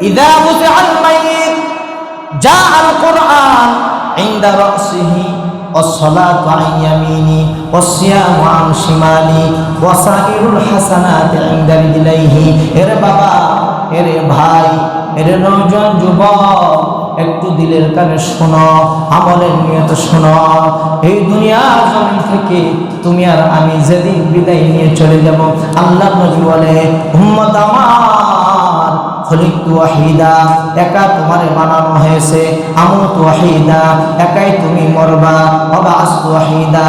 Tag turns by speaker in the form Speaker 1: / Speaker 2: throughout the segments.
Speaker 1: ইদা বুতিআল মাইত জাআল কুরআন عند رأسه والصلاة عن يميني والصيام عن شمالي وسائر الحسنات عند رجليه এরে বাবা এরে ভাই এরে নজন যুবক একটু দিলের কানে শোনো আমলের নিয়ত শোনো এই দুনিয়ার জমিন থেকে তুমি আর আমি যেদিন বিদায় নিয়ে চলে যাব আল্লাহ নবী বলে উম্মত আমার খলিক ওয়াহিদা একা তোমারে বানানো হয়েছে। আমত ওয়াহিদা, একাই তুমি মরবা। অবাস ওয়াহিদা,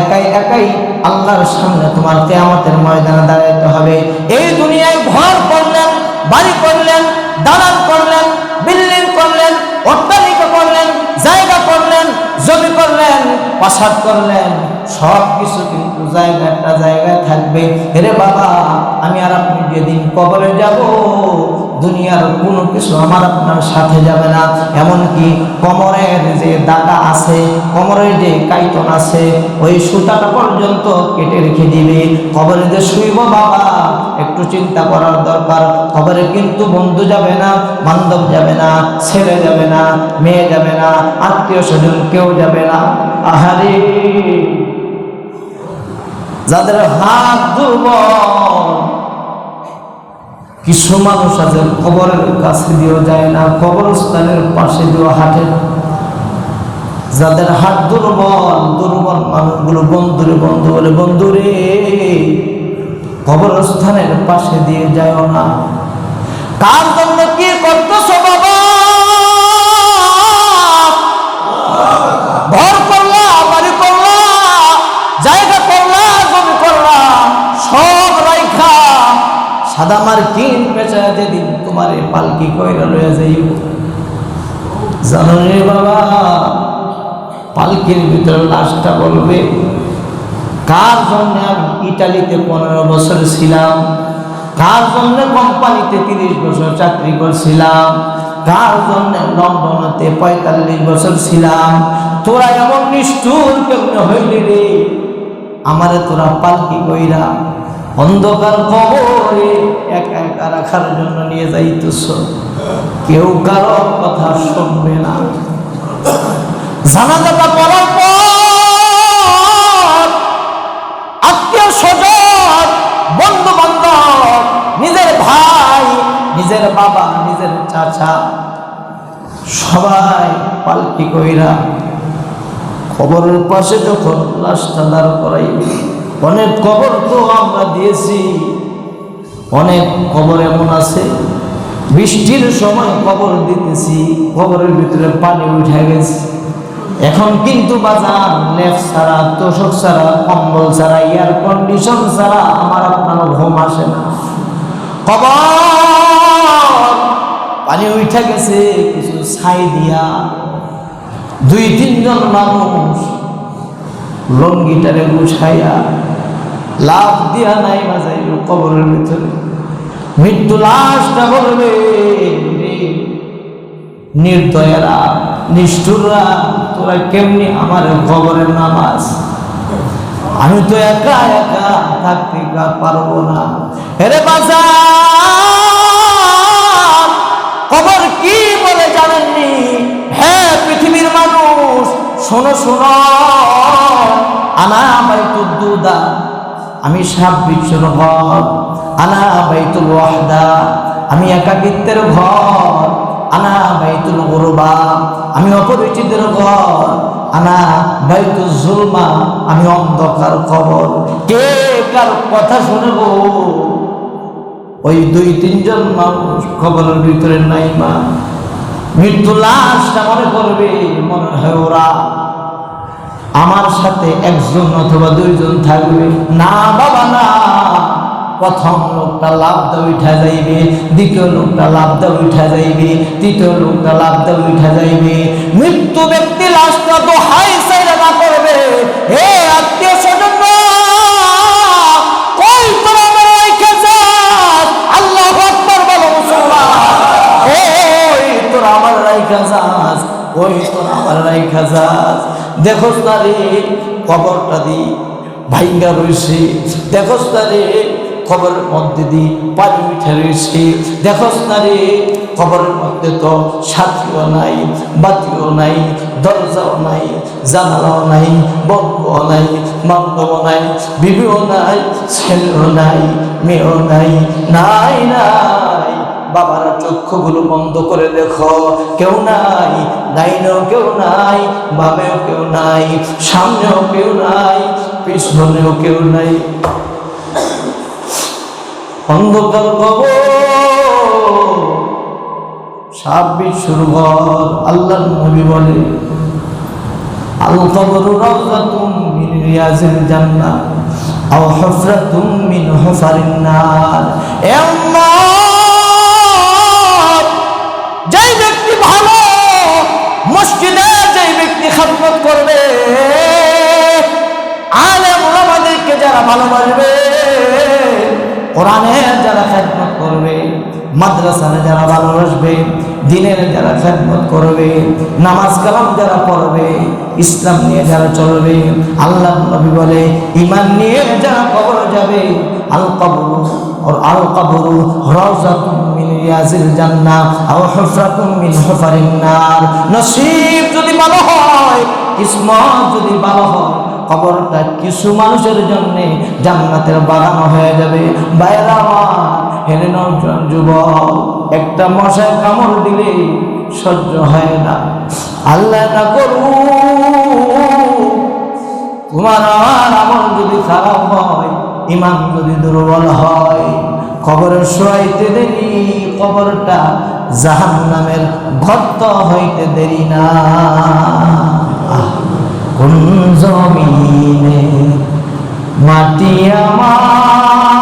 Speaker 1: একাই একাই আল্লাহর সামনে তোমার কেয়ামতের ময়দানে দাঁড়াইতে হবে। এই দুনিয়ায় ঘর করলেন, বাড়ি করলেন দালান করলেন, বিল্ডিং করলেন, অট্টালিকা করলেন, জায়গা করলেন, জমি করলেন প্রাসাদ করলেন সব কিছু কিন্তু জায়গা একটা জায়গায় থাকবে। রে বাবা, আমি আর আপনি যেদিন কবরে যাব দুনিয়ার কোনো কিছু আমার আপনার সাথে যাবে না। এমনকি কোমরের যে দাগা আছে, কোমরের যে কাইতন আছে, ওই সুতাটা পর্যন্ত কেটে রেখে দিবে। কবরে যে শুইব বাবা, একটু চিন্তা করার দরকার। কবরে কিন্তু বন্ধু যাবে না, বান্ধব যাবে না, ছেলে যাবে না, মেয়ে যাবে না, আত্মীয় স্বজন কেউ যাবে না। আহারে! যাদের হাত দুর্বল কিছু মানুষ আছে, কবরের কাছে দিয়েও যায় না, কবরস্থানের পাশে দিয়েও হাঁটে যাদের হাত দুর্বল দুর্বল মানুষগুলো বন্ধুরে, বন্ধু বলে, বন্ধুরে, কবরস্থানের পাশে দিয়ে যায়ও না। কার জন্য কি করতেছো বাবা? ঘর করলা, বাড়ি করলা, জায়গা করলা, জমি করলা, সব রাইখা। সাদা এই পালকি কইরা লইয়া যাইব। জানো বাবা, পালকির ভিতরে লাশটা বলবে, কার জন্য ইটালিতে পনেরো বছর ছিলাম? কার জন্য কোম্পানিতে তিরিশ বছর চাকরি করছিলাম? কার জন্য লন্ডনেতে পঁয়তাল্লিশ বছর ছিলাম? তোরা এমন নিষ্ঠুর কেমন হইলি রে? আমারে তোরা পালকি কইরা অন্ধকার কবরে একা একা রাখার জন্য নিয়ে যাইতেছ। কেউ কারও কথা শুনবে না। জানাজাটা পড়ার পর আত্মীয় স্বজন বন্ধু বান্ধব নিজের ভাই, নিজের বাবা, নিজের চাচা, সবাই পালকি কইরা খবরের পাশে যখন লাশটা দাঁড় করাইবে অনেক খবর তো আমরা দিয়েছি। অনেক খবর এমন আছে। বৃষ্টির সময় খবর দিতেছি, খবরের ভিতরে পানি উঠে গেছে। এখন কিন্তু বাজার লেফ ছাড়া, তোষক ছাড়া, কম্বল ছাড়া এয়ার কন্ডিশন ছাড়া আমার আপনার ঘুম আসে না। খবর! পানি উঠে গেছে, কিছু ছাই দিয়া। দুই, তিনজন মানুষ লঙ্গিটারে গুছাইয়া লাভ দিয়া নাই বাজাইল কবরের ভিতরে। মৃত্যু লাশটা বলবে নির্দয়েরা, নিষ্ঠুররা, তোরা কেমনি আমার কবরের নামাজ? আমি তো একা একা থাকতে পারব না। হেরে বাজার, কবর কি বলে জানেননি? হ্যাঁ পৃথিবীর মানুষ, শোনো শোনো, আনা বাইতুল দুদা আমি সাপ বিশ্বর ঘর আনা বাইতুল ওয়াহদা, আমি একাকিত্বের ঘর আনা বাইতুল গুরবা, আমি অপরিচিতের ঘর আনা বাইতুল জুলমা, আমি অন্ধকার খবর কে কার কথা শুনব? ওই দুই, তিনজন মানুষ খবরের ভিতরে নাই মা। মৃত্যু লাশটা মনে করবে, মনে হয় ওরা। আমার সাথে একজন অথবা দুইজন থাকবে। না, বাবা, না। প্রথম লোকটা লাভ দিয়ে উঠা যাইবে, দ্বিতীয় লোকটা লাভ দিয়ে উঠা যাইবে, তৃতীয় লোকটা লাভ দিয়ে উঠা যাইবে। মৃত্যু ব্যক্তি লাশটা তো হাই সাইডে না করবে। হে আত্মীয় স্বজন যাস? আল্লাহ ওই তোরা আমার রাইখা যাস, ওই তোরা আমার রাইখা যাস। দেখোস না রে, কবরটা দি, ভাইঙ্গা রইছে। দেখোস না রে খবরের মধ্যে দিয়ে পানি উঠে রয়েছে দেখোস না রে খবরের মধ্যে তো সাথীও নাই, বাতিও নাই, দরজাও নাই, জানালাও নাই বন্ধুও নাই বান্ধবও নাই, বিবিও নাই, ছেলেও নাই, মেয়েও নাই নাই নাই। বাবারা চক্ষুগুলো বন্ধ করে দেখো কেউ নাই ডাইনেও কেউ নাই বামেও কেউ নাই, সামনেও কেউ নাই, পিছনেও কেউ নাই। অন্ধকার কবর ঘর আল্লাহ যেই ব্যক্তি ভালো, মসজিদে যেই ব্যক্তি খাদমত করবে, আলেম ওলামাদেরকে যারা ভালোবাসবে, কোরআনে যারা খেদমত করবে মাদ্রাসায় যারা ভালোবাসবে, দিনের যারা খেদমত করবে, নামাজ কালাম যারা পড়বে, ইসলাম নিয়ে যারা চলবে, আল্লাহ নবী বলে ইমান নিয়ে যারা কবর যাবে আল কবর যদি হয় যদি হয় কিছু মানুষের জন্য জান্নাতের বাগান হয়ে যাবে। বাইরা যুবক, একটা মশায় কামড় দিলে সহ্য হয় না। আল্লাহ না করু তোমার আমার যদি খারাপ হয় ইমান যদি দুর্বল হয়, কবরের শোয়াইতে দেরি কবরটা জাহান নামের ভক্ত হইতে দেরি না। কোন জমিনে মাটি আমার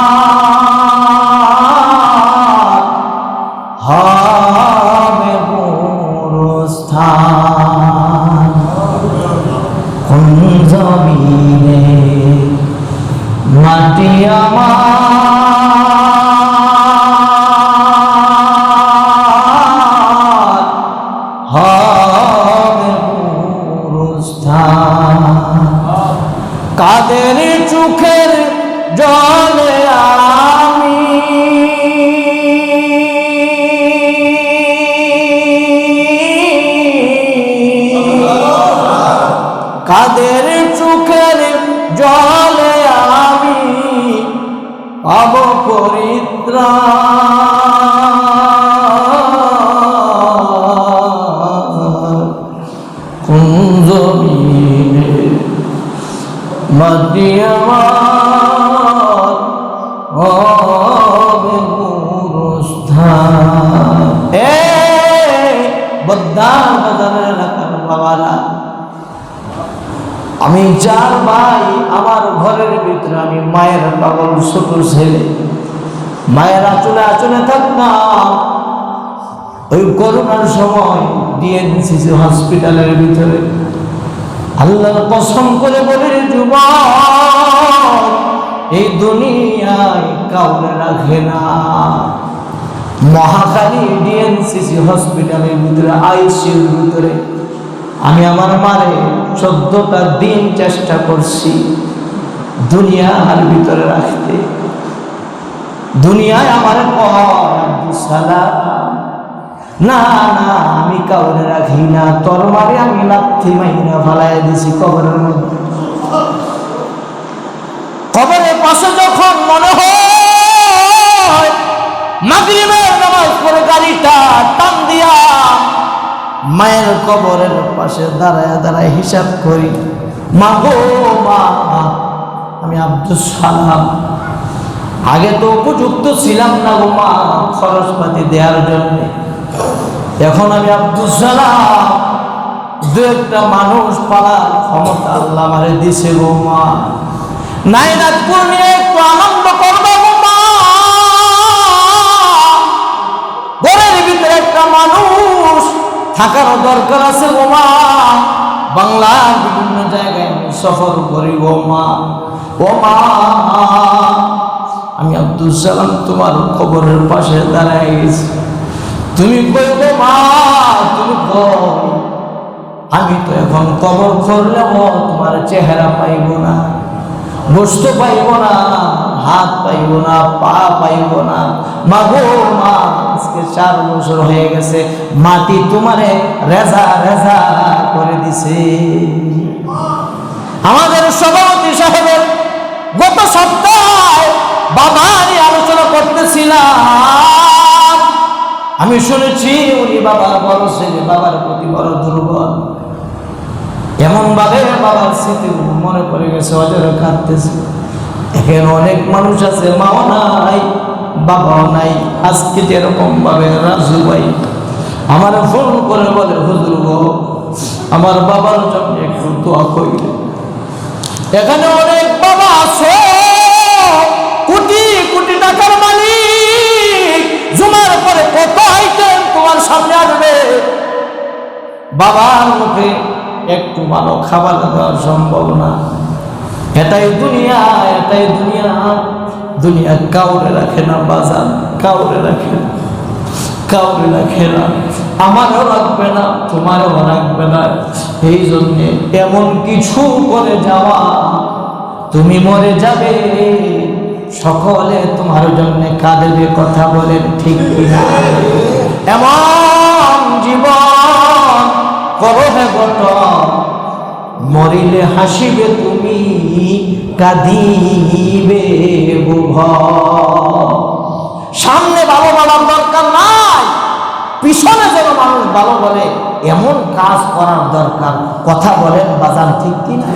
Speaker 1: বাজারের এলাকার বাবারা আমি চার ভাই আমার ঘরের ভিতরে আমি মায়ের পাগল ছোট ছেলে। মায়ের আচলে আচলে থাকতাম ওই করোনার সময় ডিএনসিসি হসপিটালের ভিতরে আল্লাহর কসম করে বলে যুব এই দুনিয়ায় কাউরে রাখে না। মহাকালী ডিএনসিসি হসপিটালের ভিতরে আইসিউর ভিতরে আমি আমার মারে চোদ্দটা দিন চেষ্টা করছি দুনিয়ার ভিতরে রাখতে। দুনিয়ায় আমার সালাম। না না, আমি কাউরে রাখি না। তোর মারে আমি লাথি মাইনা ফালাই দিছি কবরের মধ্যে। কবরের পাশে যখন মনে হয় মাগরিবের নামাজ পড়ে গাড়িটা টান দিয়া মায়ের কবরের পাশে দাঁড়ায় দাঁড়ায় হিসাব করি, মা গো, মা আমি আব্দুল সালাম। আগে তো উপযুক্ত ছিলাম না গো মা খরচপাতি দেওয়ার জন্য। এখন আমি আব্দুল সালাম, দু একটা মানুষ পালার ক্ষমতা আল্লাহ আমারে দিছে গো মা। নাইনাথপুর নিয়ে একটু আনন্দ করব গো মা। ঘরের ভিতরে একটা মানুষ থাকারও দরকার আছে গো মা। বাংলার বিভিন্ন জায়গায় সফর করি গো মা। ও মা আমি আব্দুল সালাম তোমার খবরের পাশে দাঁড়ায় গেছি। তুমি গো মা, তুমি আমি তো এখন কবর করলেও তোমার চেহারা পাইব না গোস্ত পাইব না, হাত পাইব না, পা পাইব না। মা গো, মা, আজকে চার বছর হয়ে গেছে, মাটি তোমারে রেজা রেজা করে দিছে। আমাদের সভাপতি সাহেবের গত সপ্তাহে বাবা নিয়ে আলোচনা করতেছিলাম। আমি শুনেছি উনি বাবার বড় ছেলে বাবার প্রতি বড় দুর্বল। এমন ভাবে বাবার স্মৃতি মনে পড়ে গেছে, অজরে কাঁদতেছে। এখানে অনেক মানুষ আছে, মাও নাই, বাবাও নাই। আজকে যেরকম ভাবে রাজু ভাই আমার ফোন করে বলে, হুজুর গো, আমার বাবার জন্য একটু দোয়া করিলে এখানে অনেক সামনে আসবে। বাবার মুখে একটু ভালো খাবার দেওয়া সম্ভব না। এটাই দুনিয়া এটাই দুনিয়া। দুনিয়া কাউরে রাখে না বাজার, কাউরে রাখে না, কাউরে রাখে না। আমারও রাখবে না, তোমারও রাখবে না। এই জন্যে এমন কিছু করে যাওয়া, তুমি মরে যাবে। সকলে তোমার জন্য কাঁদবে, কথা বলেন ঠিক কিনা? এমন জীবন করো হে গঠন মরিলে হাসিবে তুমি, কাঁদিবে বুভ সামনে ভালো বলার দরকার নাই, পিছনে যেন মানুষ ভালো বলে, এমন কাজ করার দরকার। কথা বলেন বাজান ঠিক কিনা?